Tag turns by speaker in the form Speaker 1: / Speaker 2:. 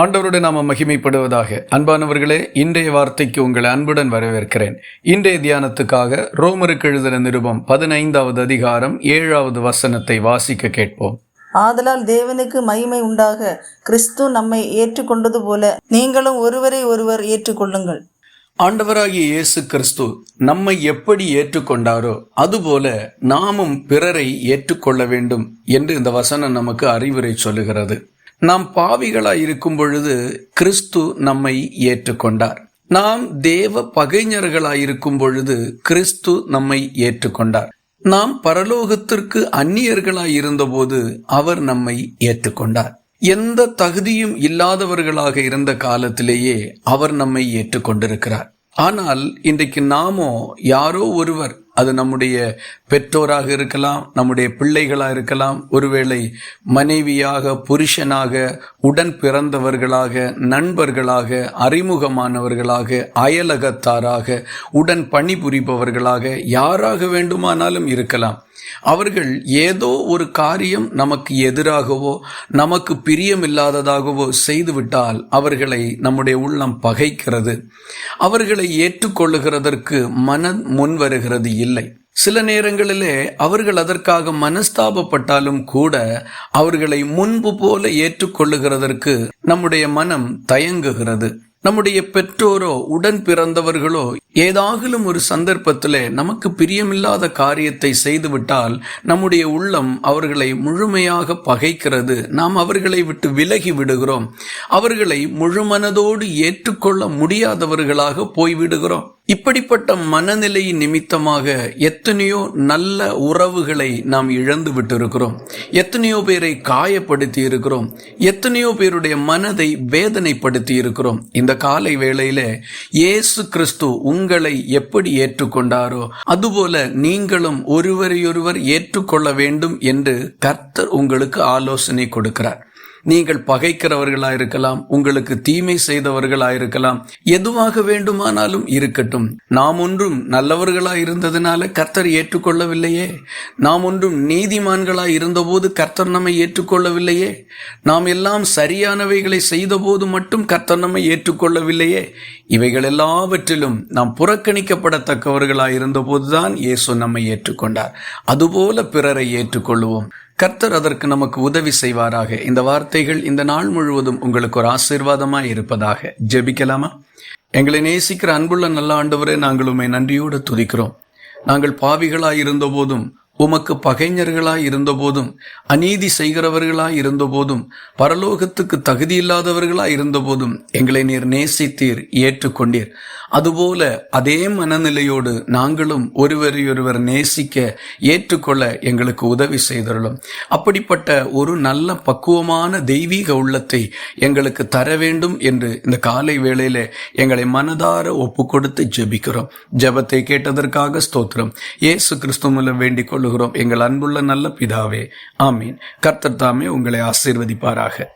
Speaker 1: ஆண்டவருடைய நாம் மகிமைப்படுவதாக அன்பானவர்களே இன்றைய வார்த்தைக்கு உங்களை அன்புடன் வரவேற்கிறேன் இன்றைய தியானத்துக்காக ரோமருக்கு எழுதின நிருபம் பதினைந்தாவது அதிகாரம் ஏழாவது வசனத்தை வாசிக்க கேட்போம்
Speaker 2: ஆதலால் தேவனுக்கு மகிமை உண்டாக கிறிஸ்து நம்மை ஏற்றுக்கொண்டது போல நீங்களும் ஒருவரை ஒருவர் ஏற்றுக்கொள்ளுங்கள்
Speaker 1: ஆண்டவராகிய இயேசு கிறிஸ்து நம்மை எப்படி ஏற்றுக்கொண்டாரோ அதுபோல நாமும் பிறரை ஏற்றுக்கொள்ள வேண்டும் என்று இந்த வசனம் நமக்கு அறிவுரை சொல்லுகிறது நாம் பாவிகளாய் இருக்கும் பொழுது கிறிஸ்து நம்மை ஏற்றுக்கொண்டார் நாம் தேவ பகைஞர்களாய் இருக்கும் பொழுது கிறிஸ்து நம்மை ஏற்றுக்கொண்டார் நாம் பரலோகத்திற்கு அந்நியர்களாய் இருந்தபோது அவர் நம்மை ஏற்றுக்கொண்டார் எந்த தகுதியும் இல்லாதவர்களாக இருந்த காலத்திலேயே அவர் நம்மை ஏற்றுக்கொண்டிருக்கிறார் ஆனால் இன்றைக்கு நாமோ யாரோ ஒருவர் அது நம்முடைய பெற்றோராக இருக்கலாம் நம்முடைய பிள்ளைகளாக இருக்கலாம் ஒருவேளை மனைவியாக புருஷனாக உடன் பிறந்தவர்களாக நண்பர்களாக அறிமுகமானவர்களாக அயலகத்தாராக உடன் பணிபுரிபவர்களாக யாராக வேண்டுமானாலும் இருக்கலாம் அவர்கள் ஏதோ ஒரு காரியம் நமக்கு எதிராகவோ நமக்கு பிரியமில்லாததாகவோ செய்துவிட்டால் அவர்களை நம்முடைய உள்ளம் பகைக்கிறது அவர்களை ஏற்றுக்கொள்ளுகிறதற்கு மனம் முன்வருகிறது இல்லை சில நேரங்களிலே அவர்கள் அதற்காக மனஸ்தாபப்பட்டாலும் கூட அவர்களை முன்பு போல ஏற்றுக்கொள்ளுகிறதற்கு நம்முடைய மனம் தயங்குகிறது நம்முடைய பெற்றோரோ உடன் பிறந்தவர்களோ ஏதாகிலும் ஒரு சந்தர்ப்பத்தில் நமக்கு பிரியமில்லாத காரியத்தை செய்துவிட்டால் நம்முடைய உள்ளம் அவர்களை முழுமையாக பகைக்கிறது நாம் அவர்களை விட்டு விலகி விடுகிறோம் அவர்களை முழுமனதோடு ஏற்றுக்கொள்ள முடியாதவர்களாக போய்விடுகிறோம் இப்படிப்பட்ட மனநிலை நிமித்தமாக எத்தனையோ நல்ல உறவுகளை நாம் இழந்து விட்டிருக்கிறோம் எத்தனையோ பேரை காயப்படுத்தி இருக்கிறோம் எத்தனையோ பேருடைய மனதை வேதனைப்படுத்தி இருக்கிறோம் இந்த காலை வேளையில இயேசு கிறிஸ்து உங்களை எப்படி ஏற்றுக்கொண்டாரோ அதுபோல நீங்களும் ஒருவரையொருவர் ஏற்றுக்கொள்ள வேண்டும் என்று கர்த்தர் உங்களுக்கு ஆலோசனை கொடுக்கிறார் நீங்கள் பகைக்கிறவர்களாயிருக்கலாம் உங்களுக்கு தீமை செய்தவர்களாயிருக்கலாம் எதுவாக வேண்டுமானாலும் இருக்கட்டும் இருக்கட்டும் நாம் ஒன்றும் நல்லவர்களாய் இருந்ததினால கர்த்தர் ஏற்றுக்கொள்ளவில்லையே நாம் ஒன்றும் நீதிமான்களாய் இருந்தபோது கர்த்தர் நம்மை ஏற்றுக்கொள்ளவில்லையே நாம் எல்லாம் சரியானவைகளை செய்தபோது மட்டும் கர்த்தர் நம்மை ஏற்றுக்கொள்ளவில்லையே இவைகள் எல்லாவற்றிலும் நாம் புறக்கணிக்கப்படத்தக்கவர்களாய் இருந்தபோதுதான் இயேசு நம்மை ஏற்றுக்கொண்டார் அதுபோல பிறரை ஏற்றுக்கொள்வோம் கர்த்தர் அதற்கு நமக்கு உதவி செய்வாராக இந்த வார்த்தைகள் இந்த நாள் முழுவதும் உங்களுக்கு ஒரு ஆசீர்வாதமாய் இருப்பதாக ஜெபிக்கலாமா எங்களை நேசிக்கிற அன்புள்ள நல்ல ஆண்டவரே நாங்கள் உண்மை நன்றியோடு துதிக்கிறோம் நாங்கள் பாவிகளாய் இருந்தபோதும் உமக்கு பகைஞர்களாய் இருந்தபோதும் அநீதி செய்கிறவர்களாய் இருந்தபோதும் பரலோகத்துக்கு தகுதியில்லாதவர்களாய் இருந்தபோதும் எங்களை நீர் நேசித்தீர் ஏற்றுக்கொண்டீர் அதுபோல அதே மனநிலையோடு நாங்களும் ஒருவரையொருவர் நேசிக்க ஏற்றுக்கொள்ள எங்களுக்கு உதவி செய்தருளும் அப்படிப்பட்ட ஒரு நல்ல பக்குவமான தெய்வீக உள்ளத்தை எங்களுக்கு தர வேண்டும் என்று இந்த காலை வேளையில எங்களை மனதார ஒப்பு கொடுத்து ஜெபிக்கிறோம் ஜெபத்தை கேட்டதற்காக ஸ்தோத்திரம் இயேசு கிறிஸ்துவில் வேண்டிக் கொள்ளும் கொள்ளுகிறோம் எங்கள் அன்புள்ள நல்ல பிதாவே ஆமீன் கர்த்தர் தாமே உங்களை ஆசீர்வதிப்பாராக